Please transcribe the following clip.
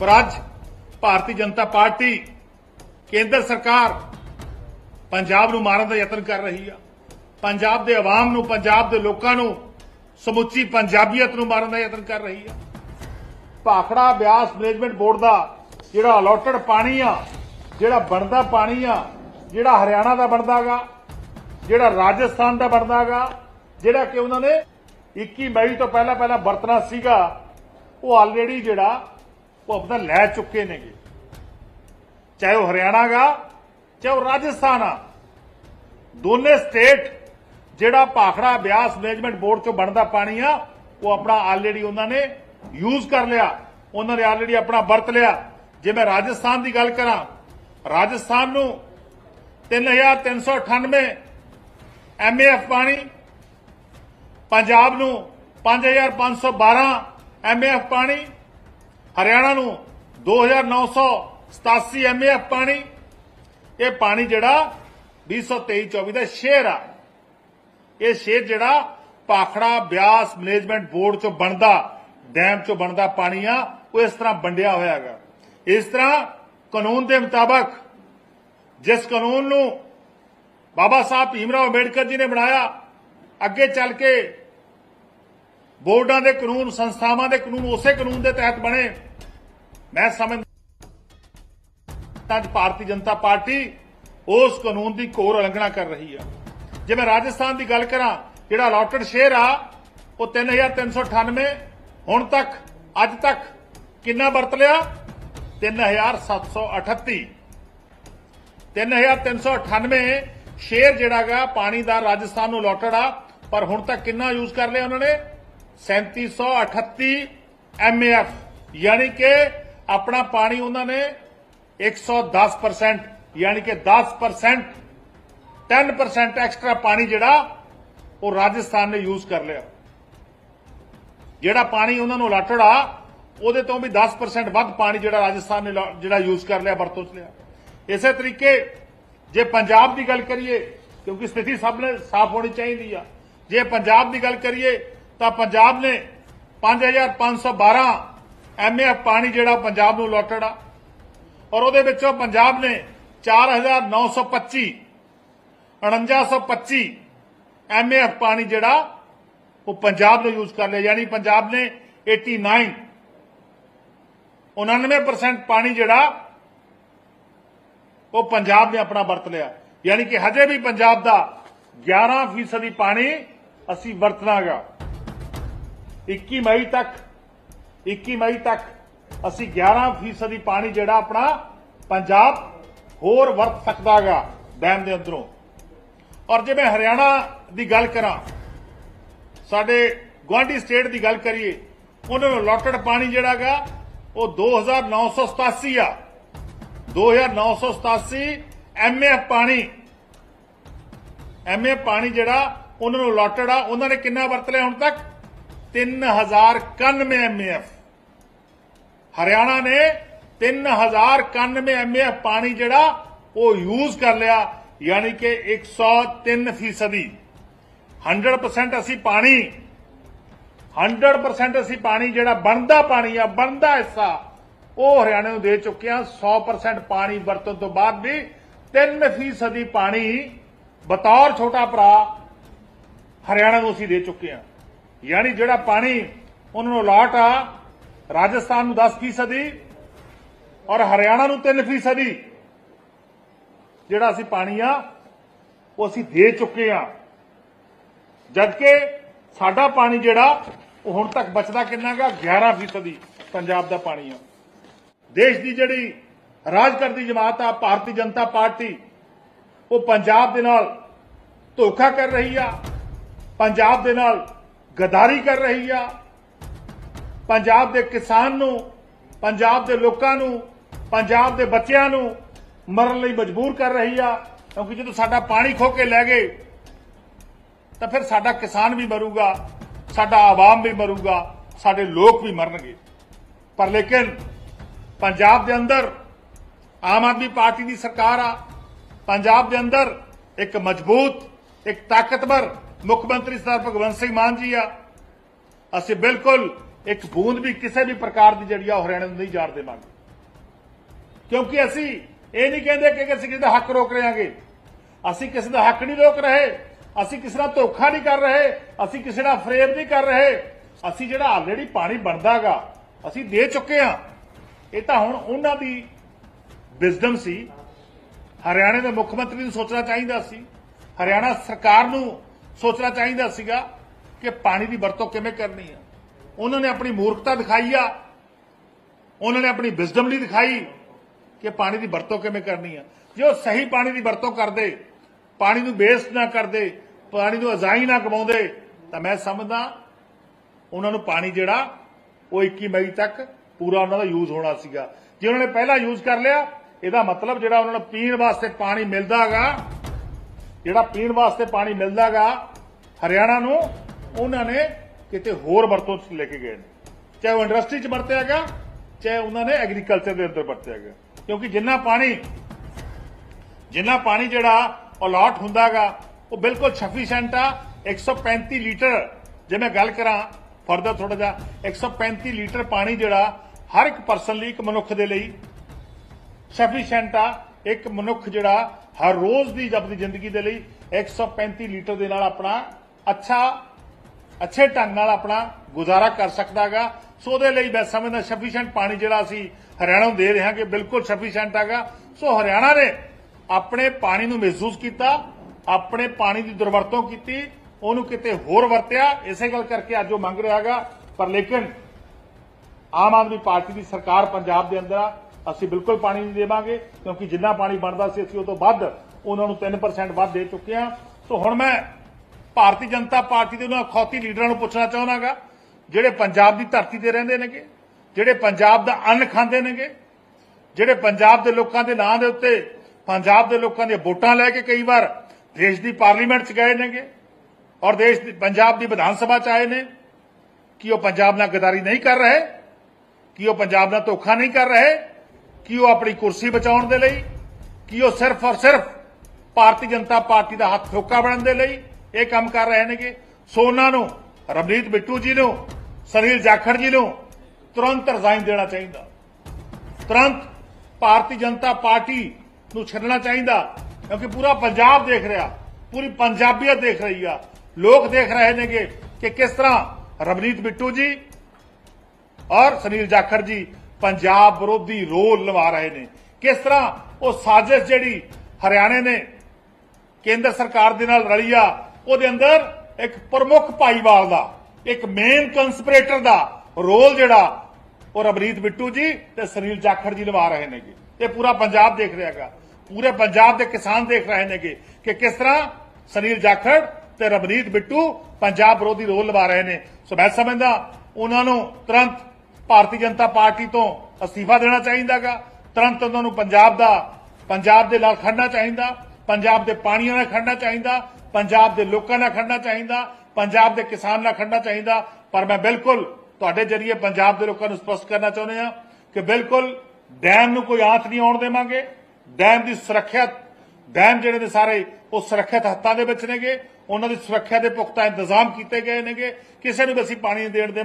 ਪਰ ਅੱਜ ਭਾਰਤੀ ਜਨਤਾ ਪਾਰਟੀ, ਕੇਂਦਰ ਸਰਕਾਰ ਪੰਜਾਬ ਨੂੰ ਮਾਰਨ ਦਾ ਯਤਨ ਕਰ ਰਹੀ ਆ। ਪੰਜਾਬ ਦੇ ਆਵਾਮ ਨੂੰ, ਪੰਜਾਬ ਦੇ ਲੋਕਾਂ ਨੂੰ, ਸਮੁੱਚੀ ਪੰਜਾਬੀਅਤ ਨੂੰ ਮਾਰਨ ਦਾ ਯਤਨ ਕਰ ਰਹੀ ਆ। ਭਾਖੜਾ ਬਿਆਸ ਮੈਨੇਜਮੈਂਟ ਬੋਰਡ ਦਾ ਜਿਹੜਾ ਅਲੋਟਡ ਪਾਣੀ ਆ, ਜਿਹੜਾ ਬਣਦਾ ਪਾਣੀ ਆ, ਜਿਹੜਾ ਹਰਿਆਣਾ ਦਾ ਬਣਦਾਗਾ ਜਿਹੜਾ ਰਾਜਸਥਾਨ ਦਾ ਬਣਦਾਗਾ ਜਿਹੜਾ ਕਿ ਉਹਨਾਂ ਨੇ 21 ਮਈ ਤੋਂ ਪਹਿਲਾਂ ਪਹਿਲਾਂ ਵਰਤਣਾ ਸੀਗਾ, ਉਹ ਆਲਰੇਡੀ ਜਿਹੜਾ ਉਹ ਆਪਣਾ ਲੈ ਚੁੱਕੇ ਨੇਗੇ। ਚਾਹੇ ਉਹ ਹਰਿਆਣਾ ਗਾ, ਚਾਹੇ ਉਹ ਰਾਜਸਥਾਨ ਆ। ਦੋਨੇ ਸਟੇਟ ਜਿਹੜਾ ਭਾਖੜਾ ਬਿਆਸ ਮੈਨੇਜਮੈਂਟ ਬੋਰਡ ਚੋਂ ਬਣਦਾ ਪਾਣੀ ਆ, ਉਹ ਆਪਣਾ ਆਲਰੇਡੀ ਉਹਨਾਂ ਨੇ ਯੂਜ਼ ਕਰ ਲਿਆ। ਉਹਨਾਂ ਨੇ ਆਲਰੇਡੀ ਆਪਣਾ ਵਰਤ ਲਿਆ। ਜੇ ਮੈਂ ਰਾਜਸਥਾਨ ਦੀ ਗੱਲ ਕਰਾਂ, ਰਾਜਸਥਾਨ ਨੂੰ 3398 ਐਮਏਐਫ ਪਾਣੀ, ਪੰਜਾਬ ਨੂੰ 5512 ਐਮਏਐਫ ਪਾਣੀ ਹਰਿਆਣਾ ਨੂੰ 2987 ਐਮਏਐਫ ਪਾਣੀ। ਇਹ ਪਾਣੀ ਜਿਹੜਾ 2023-24 ਦਾ ਸ਼ੇਅਰ ਆ। ਇਹ ਸ਼ੇਅਰ ਜਿਹੜਾ ਪਾਖੜਾ ਬਿਆਸ ਮੈਨੇਜਮੈਂਟ ਬੋਰਡ ਚੋਂ ਬਣਦਾ, ਡੈਮ ਚੋਂ ਬਣਦਾ ਪਾਣੀ ਆ, ਉਹ ਇਸ ਤਰ੍ਹਾਂ ਵੰਡਿਆ ਹੋਇਆ ਹੈਗਾ। ਇਸ ਤਰ੍ਹਾਂ ਕਾਨੂੰਨ ਦੇ ਮੁਤਾਬਕ ਜਿਸ ਕਾਨੂੰਨ ਨੂੰ ਬਾਬਾ ਸਾਹਿਬ ਭੀਮਰਾਓ ਅੰਬੇਡਕਰ ਜੀ ਨੇ ਬਣਾਇਆ, ਅੱਗੇ ਚੱਲ ਕੇ ਬੋਰਡਾਂ ਦੇ ਕਾਨੂੰਨ, ਸੰਸਥਾਵਾਂ ਦੇ ਕਾਨੂੰਨ ਉਸੇ ਕਾਨੂੰਨ ਦੇ ਤਹਿਤ ਬਣੇ। ਮੈਂ ਸਮਝਦਾ ਅੱਜ ਭਾਰਤੀ ਜਨਤਾ ਪਾਰਟੀ ਉਸ ਕਾਨੂੰਨ ਦੀ ਘੋਰ ਉਲੰਘਣਾ ਕਰ ਰਹੀ ਆ। ਜੇ ਮੈਂ ਰਾਜਸਥਾਨ ਦੀ ਗੱਲ ਕਰਾਂ, ਜਿਹੜਾ ਅਲਾਟਡ ਸ਼ੇਅਰ ਆ, ਉਹ 3398 ਹੁਣ ਤੱਕ, ਅੱਜ ਤੱਕ ਕਿੰਨਾ ਵਰਤ ਲਿਆ? 3738 3398 ਸ਼ੇਅਰ ਜਿਹੜਾਗਾ ਪਾਣੀ ਦਾ ਰਾਜਸਥਾਨ ਨੂੰ ਅਲਾਟਡ ਆ, ਪਰ ਹੁਣ ਤੱਕ ਕਿੰਨਾ ਯੂਜ਼ ਕਰ ਲਿਆ ਉਹਨਾਂ ਨੇ? 3738 ਐਮਏਐਫ ਯਾਨੀ ਕਿ ਆਪਣਾ ਪਾਣੀ ਉਹਨਾਂ ਨੇ 110% ਯਾਨੀ ਕਿ 10% 10% ਐਕਸਟਰਾ ਪਾਣੀ ਜਿਹੜਾ ਉਹ ਰਾਜਸਥਾਨ ਨੇ ਯੂਜ਼ ਕਰ ਲਿਆ। ਜਿਹੜਾ ਪਾਣੀ ਉਹਨਾਂ ਨੂੰ ਅਲਾਟਡ ਆ, ਉਹਦੇ ਤੋਂ ਵੀ 10% ਵੱਧ ਪਾਣੀ ਜਿਹੜਾ ਰਾਜਸਥਾਨ ਨੇ ਜਿਹੜਾ ਯੂਜ਼ ਕਰ ਲਿਆ, ਵਰਤੋਂ ਚ ਲਿਆ। ਇਸੇ ਤਰੀਕੇ ਜੇ ਪੰਜਾਬ ਦੀ ਗੱਲ ਕਰੀਏ, ਕਿਉਂਕਿ ਸਥਿਤੀ ਸਭ ਨੇ ਸਾਫ਼ ਹੋਣੀ ਚਾਹੀਦੀ ਆ, ਜੇ ਪੰਜਾਬ ਦੀ ਗੱਲ ਕਰੀਏ ਤਾਂ ਪੰਜਾਬ ਨੇ 5512 ਐਮਏਐਫ ਪਾਣੀ ਜਿਹੜਾ ਪੰਜਾਬ ਨੂੰ ਅਲਾਟਡ ਆ। ਔਰ ਉਹਦੇ ਵਿੱਚੋਂ ਪੰਜਾਬ ਨੇ 4925 4925 ਐਮਏਐਫ ਪਾਣੀ ਜਿਹੜਾ ਉਹ ਪੰਜਾਬ ਨੂੰ ਯੂਜ਼ ਕਰ ਲਿਆ। ਯਾਨੀ ਪੰਜਾਬ ਨੇ 89 99% ਪਾਣੀ ਜਿਹੜਾ ਉਹ ਪੰਜਾਬ ਨੇ ਆਪਣਾ ਵਰਤ ਲਿਆ। ਯਾਨੀ ਕਿ ਹਜੇ ਵੀ ਪੰਜਾਬ ਦਾ 11% ਪਾਣੀ ਅਸੀਂ ਵਰਤਣਾਗਾ। 21 ਮਈ ਤੱਕ 21 ਮਈ ਤੱਕ ਅਸੀਂ 11% ਪਾਣੀ ਜਿਹੜਾ ਆਪਣਾ ਪੰਜਾਬ ਹੋਰ ਵਰਤ ਸਕਦਾਗਾ ਡੈਮ ਦੇ ਅੰਦਰੋਂ। ਔਰ ਜੇ ਮੈਂ ਹਰਿਆਣਾ ਦੀ ਗੱਲ ਕਰਾਂ, ਸਾਡੇ ਗੁਆਂਢੀ ਸਟੇਟ ਦੀ ਗੱਲ ਕਰੀਏ, ਉਹਨਾਂ ਨੂੰ ਲੋਟਡ ਪਾਣੀ ਜਿਹੜਾਗਾ ਉਹ 2987 ਆ। 2987 ਐਮਏ ਪਾਣੀ ਐਮਏ ਪਾਣੀ ਜਿਹੜਾ ਉਹਨਾਂ ਨੂੰ ਲੋਟਡ ਆ, ਉਹਨਾਂ ਨੇ ਕਿੰਨਾ ਵਰਤ ਲਿਆ ਹੁਣ ਤੱਕ? 3091 ਐਮਏਐਫ ਹਰਿਆਣਾ ਨੇ 3091 ਐਮਏਐਫ ਪਾਣੀ ਜਿਹੜਾ ਉਹ ਯੂਜ਼ ਕਰ ਲਿਆ ਯਾਨੀ ਕਿ 103 ਫੀਸਦੀ 100% ਅਸੀਂ ਪਾਣੀ 100% ਅਸੀਂ ਪਾਣੀ ਜਿਹੜਾ ਬਣਦਾ ਪਾਣੀ ਆ ਬਣਦਾ ਹਿੱਸਾ ਉਹ ਹਰਿਆਣੇ ਨੂੰ ਦੇ ਚੁੱਕੇ ਆ 100% ਪਾਣੀ ਵਰਤਣ ਤੋਂ ਬਾਅਦ ਵੀ 3% ਪਾਣੀ ਬਤੌਰ ਛੋਟਾ ਭਰਾ ਹਰਿਆਣਾ ਨੂੰ ਅਸੀਂ ਦੇ ਚੁੱਕੇ ਆ ਯਾਨੀ ਜਿਹੜਾ ਪਾਣੀ ਉਹਨਾਂ ਨੂੰ ਅਲਾਟ ਆ, ਰਾਜਸਥਾਨ ਨੂੰ 10% ਔਰ ਹਰਿਆਣਾ ਨੂੰ 3% ਜਿਹੜਾ ਅਸੀਂ ਪਾਣੀ ਆ, ਉਹ ਅਸੀਂ ਦੇ ਚੁੱਕੇ ਆ। ਜਦਕਿ ਸਾਡਾ ਪਾਣੀ ਜਿਹੜਾ, ਉਹ ਹੁਣ ਤੱਕ ਬਚਦਾ ਕਿੰਨਾ ਗਾ 11% ਪੰਜਾਬ ਦਾ ਪਾਣੀ ਆ। ਦੇਸ਼ ਦੀ ਜਿਹੜੀ ਰਾਜ ਕਰਦੀ ਜਮਾਤ ਆ, ਭਾਰਤੀ ਜਨਤਾ ਪਾਰਟੀ, ਉਹ ਪੰਜਾਬ ਦੇ ਨਾਲ ਧੋਖਾ ਕਰ ਰਹੀ ਆ। ਪੰਜਾਬ ਦੇ ਨਾਲ ਗਦਾਰੀ ਕਰ ਰਹੀ ਆ। ਪੰਜਾਬ ਦੇ ਕਿਸਾਨ ਨੂੰ, ਪੰਜਾਬ ਦੇ ਲੋਕਾਂ ਨੂੰ, ਪੰਜਾਬ ਦੇ ਬੱਚਿਆਂ ਨੂੰ ਮਰਨ ਲਈ ਮਜਬੂਰ ਕਰ ਰਹੀ ਆ। ਕਿਉਂਕਿ ਜਦੋਂ ਸਾਡਾ ਪਾਣੀ ਖੋ ਕੇ ਲੈ ਗਏ, ਤਾਂ ਫਿਰ ਸਾਡਾ ਕਿਸਾਨ ਵੀ ਮਰੂਗਾ, ਸਾਡਾ ਆਵਾਮ ਵੀ ਮਰੂਗਾ, ਸਾਡੇ ਲੋਕ ਵੀ ਮਰਨਗੇ। ਪਰ ਲੇਕਿਨ ਪੰਜਾਬ ਦੇ ਅੰਦਰ ਆਮ ਆਦਮੀ ਪਾਰਟੀ ਦੀ ਸਰਕਾਰ ਆ। ਪੰਜਾਬ ਦੇ ਅੰਦਰ ਇੱਕ ਮਜ਼ਬੂਤ, ਇੱਕ ਤਾਕਤਵਰ ਮੁੱਖ ਮੰਤਰੀ ਸਰਦਾਰ ਭਗਵੰਤ ਸਿੰਘ ਮਾਨ ਜੀ ਆ। ਅਸੀਂ ਬਿਲਕੁਲ ਇੱਕ ਬੂੰਦ ਵੀ ਕਿਸੇ ਵੀ ਪ੍ਰਕਾਰ ਦੀ ਜਿਹੜੀ ਆ ਉਹ ਹਰਿਆਣੇ ਨੂੰ ਨਹੀਂ ਜਾਣ ਦੇਵਾਂਗੇ। ਕਿਉਂਕਿ ਅਸੀਂ ਇਹ ਨਹੀਂ ਕਹਿੰਦੇ ਕਿ ਅਸੀਂ ਕਿਸੇ ਦਾ ਹੱਕ ਰੋਕ ਰਹੇ ਹਾਂਗੇ ਅਸੀਂ ਕਿਸੇ ਦਾ ਹੱਕ ਨਹੀਂ ਰੋਕ ਰਹੇ। ਅਸੀਂ ਕਿਸੇ ਨਾਲ ਧੋਖਾ ਨਹੀਂ ਕਰ ਰਹੇ। ਅਸੀਂ ਕਿਸੇ ਨਾਲ ਫਰੇਬ ਨਹੀਂ ਕਰ ਰਹੇ। ਅਸੀਂ ਜਿਹੜਾ ਆਲਰੇਡੀ ਪਾਣੀ ਬਣਦਾਗਾ ਅਸੀਂ ਦੇ ਚੁੱਕੇ ਹਾਂ। ਇਹ ਤਾਂ ਹੁਣ ਉਹਨਾਂ ਦੀ ਵਿਜ਼ਡਮ ਸੀ। ਹਰਿਆਣੇ ਦੇ ਮੁੱਖ ਮੰਤਰੀ ਨੂੰ ਸੋਚਣਾ ਚਾਹੀਦਾ ਸੀ। ਹਰਿਆਣਾ ਸਰਕਾਰ ਨੂੰ ਸੋਚਣਾ ਚਾਹੀਦਾ ਸੀਗਾ ਕਿ ਪਾਣੀ ਦੀ ਵਰਤੋਂ ਕਿਵੇਂ ਕਰਨੀ ਆ। ਉਹਨਾਂ ਨੇ ਆਪਣੀ ਮੂਰਖਤਾ ਦਿਖਾਈ ਆ। ਉਹਨਾਂ ਨੇ ਆਪਣੀ ਵਿਜ਼ਡਮ ਨਹੀਂ ਦਿਖਾਈ ਕਿ ਪਾਣੀ ਦੀ ਵਰਤੋਂ ਕਿਵੇਂ ਕਰਨੀ ਆ। ਜੇ ਉਹ ਸਹੀ ਪਾਣੀ ਦੀ ਵਰਤੋਂ ਕਰਦੇ, ਪਾਣੀ ਨੂੰ ਵੇਸਟ ਨਾ ਕਰਦੇ, ਪਾਣੀ ਨੂੰ ਅਜ਼ਾਈ ਨਾ ਕਮਾਉਂਦੇ, ਤਾਂ ਮੈਂ ਸਮਝਦਾ ਉਹਨਾਂ ਨੂੰ ਪਾਣੀ ਜਿਹੜਾ, ਉਹ 21 ਮਈ ਤੱਕ ਪੂਰਾ ਉਹਨਾਂ ਦਾ ਯੂਜ਼ ਹੋਣਾ ਸੀਗਾ। ਜੇ ਉਹਨਾਂ ਨੇ ਪਹਿਲਾਂ ਯੂਜ਼ ਕਰ ਲਿਆ, ਇਹਦਾ ਮਤਲਬ ਜਿਹੜਾ ਉਹਨਾਂ ਨੂੰ ਪੀਣ ਵਾਸਤੇ ਪਾਣੀ ਮਿਲਦਾ ਮਿਲਦਾਗਾ ਜਿਹੜਾ ਪੀਣ ਵਾਸਤੇ ਪਾਣੀ ਮਿਲਦਾਗਾ ਹਰਿਆਣਾ ਨੂੰ, ਉਹਨਾਂ ਨੇ ਕਿਤੇ ਹੋਰ ਵਰਤੋਂ 'ਚ ਲੈ ਕੇ ਗਏ ਨੇ। ਚਾਹੇ ਉਹ ਇੰਡਸਟਰੀ 'ਚ ਵਰਤਿਆ ਵਰਤਿਆਗਾ ਚਾਹੇ ਉਹਨਾਂ ਨੇ ਐਗਰੀਕਲਚਰ ਦੇ ਅੰਦਰ ਵਰਤਿਆ ਗਿਆ। ਕਿਉਂਕਿ ਜਿੰਨਾ ਪਾਣੀ ਜਿੰਨਾ ਪਾਣੀ ਜਿਹੜਾ ਅਲਾਟ ਹੁੰਦਾਗਾ, ਉਹ ਬਿਲਕੁਲ ਸਫੀਸ਼ੀਐਂਟ ਆ। 135 ਲੀਟਰ, ਜੇ ਮੈਂ ਗੱਲ ਕਰਾਂ ਫਰਦਰ ਥੋੜਾ ਜਿਹਾ 135 ਲੀਟਰ ਪਾਣੀ ਜਿਹੜਾ ਹਰ ਇੱਕ ਪਰਸਨ ਲਈ, ਇੱਕ ਮਨੁੱਖ ਦੇ ਲਈ ਸਫੀਸ਼ੀਐਂਟ ਆ। ਇੱਕ ਮਨੁੱਖ ਜਿਹੜਾ ਹਰ ਰੋਜ਼ ਦੀ ਆਪਣੀ ਜ਼ਿੰਦਗੀ ਦੇ ਲਈ 135 ਲੀਟਰ ਦੇ ਨਾਲ ਆਪਣਾ ਅੱਛਾ, ਅੱਛੇ ਢੰਗ ਨਾਲ ਆਪਣਾ ਗੁਜ਼ਾਰਾ ਕਰ ਸਕਦਾਗਾ ਸੋ ਉਹਦੇ ਲਈ ਮੈਂ ਸਮਝਦਾ ਸਫੀਸ਼ੀਐਂਟ ਪਾਣੀ ਜਿਹੜਾ ਅਸੀਂ ਹਰਿਆਣਾ ਨੂੰ ਦੇ ਰਹੇ ਹਾਂ ਕਿ ਬਿਲਕੁਲ ਸਫੀਸ਼ੀਐਂਟ ਹੈਗਾ। ਸੋ ਹਰਿਆਣਾ ਨੇ ਆਪਣੇ ਪਾਣੀ ਨੂੰ ਮਹਿਸੂਸ ਕੀਤਾ, ਆਪਣੇ ਪਾਣੀ ਦੀ ਦੁਰਵਰਤੋਂ ਕੀਤੀ, ਉਹਨੂੰ ਕਿਤੇ ਹੋਰ ਵਰਤਿਆ। ਇਸੇ ਗੱਲ ਕਰਕੇ ਅੱਜ ਉਹ ਮੰਗ ਰਿਹਾ ਹੈਗਾ। ਪਰ ਲੇਕਿਨ ਆਮ ਆਦਮੀ ਪਾਰਟੀ ਦੀ ਸਰਕਾਰ ਪੰਜਾਬ ਦੇ ਅੰਦਰ ਅਸੀਂ ਬਿਲਕੁਲ ਪਾਣੀ ਨਹੀਂ ਦੇਵਾਂਗੇ, ਕਿਉਂਕਿ ਜਿੰਨਾ ਪਾਣੀ ਬਣਦਾ ਸੀ ਅਸੀਂ ਉਹ ਤੋਂ ਵੱਧ ਉਹਨਾਂ ਨੂੰ 3% ਵੱਧ ਦੇ ਚੁੱਕੇ ਹਾਂ। ਸੋ ਹੁਣ ਮੈਂ ਭਾਰਤੀ ਜਨਤਾ ਪਾਰਟੀ ਦੇ ਉਹਨਾਂ ਖੌਤੀ ਲੀਡਰਾਂ ਨੂੰ ਪੁੱਛਣਾ ਚਾਹੁੰਦਾਗਾ, ਜਿਹੜੇ ਪੰਜਾਬ ਦੀ ਧਰਤੀ ਤੇ ਰਹਿੰਦੇ ਨੇਗੇ, ਜਿਹੜੇ ਪੰਜਾਬ ਦਾ ਅੰਨ ਖਾਂਦੇ ਨੇਗੇ, ਜਿਹੜੇ ਪੰਜਾਬ ਦੇ ਲੋਕਾਂ ਦੇ ਨਾਂ ਦੇ ਉੱਤੇ ਪੰਜਾਬ ਦੇ ਲੋਕਾਂ ਦੀਆਂ ਵੋਟਾਂ ਲੈ ਕੇ ਕਈ ਵਾਰ ਦੇਸ਼ ਦੀ ਪਾਰਲੀਮੈਂਟ 'ਚ ਗਏ ਨੇਗੇ ਔਰ ਦੇਸ਼ ਦੀ, ਪੰਜਾਬ ਦੀ ਵਿਧਾਨ ਸਭਾ 'ਚ ਆਏ ਨੇ, ਕਿ ਉਹ ਪੰਜਾਬ ਨਾਲ ਗਦਾਰੀ ਨਹੀਂ ਕਰ ਰਹੇ, ਕਿ ਉਹ ਪੰਜਾਬ ਨਾਲ ਧੋਖਾ ਨਹੀਂ ਕਰ ਰਹੇ ਕਿ ਉਹ ਆਪਣੀ ਕੁਰਸੀ ਬਚਾਉਣ ਦੇ ਲਈ, ਕਿ ਉਹ ਸਿਰਫ ਔਰ ਸਿਰਫ ਭਾਰਤੀ ਜਨਤਾ ਪਾਰਟੀ ਦਾ ਹੱਥ ਥੋਕਾ ਬਣਨ ਦੇ ਲਈ ਇਹ ਕੰਮ ਕਰ ਰਹੇ ਨੇਗੇ। ਸੋ ਉਹਨਾਂ ਨੂੰ ਰਵਨੀਤ ਬਿੱਟੂ ਜੀ ਨੂੰ, ਸੁਨੀਲ ਜਾਖੜ ਜੀ ਨੂੰ ਤੁਰੰਤ ਰਿਜ਼ਾਈਨ ਦੇਣਾ ਚਾਹੀਦਾ। ਤੁਰੰਤ ਭਾਰਤੀ ਜਨਤਾ ਪਾਰਟੀ ਨੂੰ ਛੱਡਣਾ ਚਾਹੀਦਾ, ਕਿਉਂਕਿ ਪੂਰਾ ਪੰਜਾਬ ਦੇਖ ਰਿਹਾ, ਪੂਰੀ ਪੰਜਾਬੀਅਤ ਦੇਖ ਰਹੀ ਆ। ਲੋਕ ਦੇਖ ਰਹੇ ਨੇਗੇ ਕਿ ਕਿਸ ਤਰ੍ਹਾਂ ਰਵਨੀਤ ਬਿੱਟੂ ਜੀ ਔਰ ਸੁਨੀਲ ਜਾਖੜ ਜੀ ਪੰਜਾਬ ਵਿਰੋਧੀ ਰੋਲ ਲਵਾ ਰਹੇ ਨੇ। ਕਿਸ ਤਰ੍ਹਾਂ ਉਹ ਸਾਜ਼ਿਸ਼ ਜਿਹੜੀ ਹਰਿਆਣੇ ਨੇ, ਕੇਂਦਰ ਸਰਕਾਰ ਦੇ ਨਾਲ ਰਲੀ ਆ, ਉਹਦੇ ਅੰਦਰ ਇੱਕ ਪ੍ਰਮੁੱਖ ਭਾਈਵਾਲ ਦਾ, ਇੱਕ ਮੇਨ ਕੰਸਪੀਰੇਟਰ ਦਾ ਰੋਲ ਜਿਹੜਾ, ਉਹ ਰਵਨੀਤ ਬਿੱਟੂ ਜੀ ਤੇ ਸੁਨੀਲ ਜਾਖੜ ਜੀ ਲਵਾ ਰਹੇ ਨੇਗੇ। ਇਹ ਪੂਰਾ ਪੰਜਾਬ ਦੇਖ ਰਿਹਾਗਾ ਪੂਰੇ ਪੰਜਾਬ ਦੇ ਕਿਸਾਨ ਦੇਖ ਰਹੇ ਨੇਗੇ ਕਿ ਕਿਸ ਤਰ੍ਹਾਂ ਸੁਨੀਲ ਜਾਖੜ ਤੇ ਰਵਨੀਤ ਬਿੱਟੂ ਪੰਜਾਬ ਵਿਰੋਧੀ ਰੋਲ ਲਵਾ ਰਹੇ ਨੇ। ਸੋ ਮੈਂ ਸਮਝਦਾ, ਉਹਨਾਂ ਨੂੰ ਤੁਰੰਤ ਭਾਰਤੀ ਜਨਤਾ ਪਾਰਟੀ ਤੋਂ ਅਸਤੀਫਾ ਦੇਣਾ ਚਾਹੀਦਾਗਾ। ਤੁਰੰਤ ਉਹਨਾਂ ਨੂੰ ਪੰਜਾਬ ਦਾ, ਪੰਜਾਬ ਦੇ ਨਾਲ ਖੜਨਾ ਚਾਹੀਦਾ, ਪੰਜਾਬ ਦੇ ਪਾਣੀਆਂ ਨਾਲ ਖੜਨਾ ਚਾਹੀਦਾ, ਪੰਜਾਬ ਦੇ ਲੋਕਾਂ ਨਾਲ ਖੜਨਾ ਚਾਹੀਦਾ, ਪੰਜਾਬ ਦੇ ਕਿਸਾਨ ਨਾਲ ਖੜਨਾ ਚਾਹੀਦਾ। ਪਰ ਮੈਂ ਬਿਲਕੁਲ ਤੁਹਾਡੇ ਜਰੀਏ ਪੰਜਾਬ ਦੇ ਲੋਕਾਂ ਨੂੰ ਸਪਸ਼ਟ ਕਰਨਾ ਚਾਹੁੰਦੇ ਹਾਂ ਕਿ ਬਿਲਕੁਲ ਡੈਮ ਨੂੰ ਕੋਈ ਆਂਚ ਨਹੀਂ ਆਉਣ ਦੇਵਾਂਗੇ। ਡੈਮ ਦੀ ਸੁਰੱਖਿਆ, ਡੈਮ ਜਿਹੜੇ ਨੇ ਸਾਰੇ, ਉਹ ਸੁਰੱਖਿਅਤ ਹੱਥਾਂ ਦੇ ਵਿੱਚ ਨੇਗੇ। ਉਹਨਾਂ ਦੀ ਸੁਰੱਖਿਆ ਦੇ ਪੁਖਤਾ ਇੰਤਜ਼ਾਮ ਕੀਤੇ ਗਏ ਨੇਗੇ। ਕਿਸੇ ਨੂੰ ਵੀ ਅਸੀਂ ਪਾਣੀ ਦੇਣ ਦੇ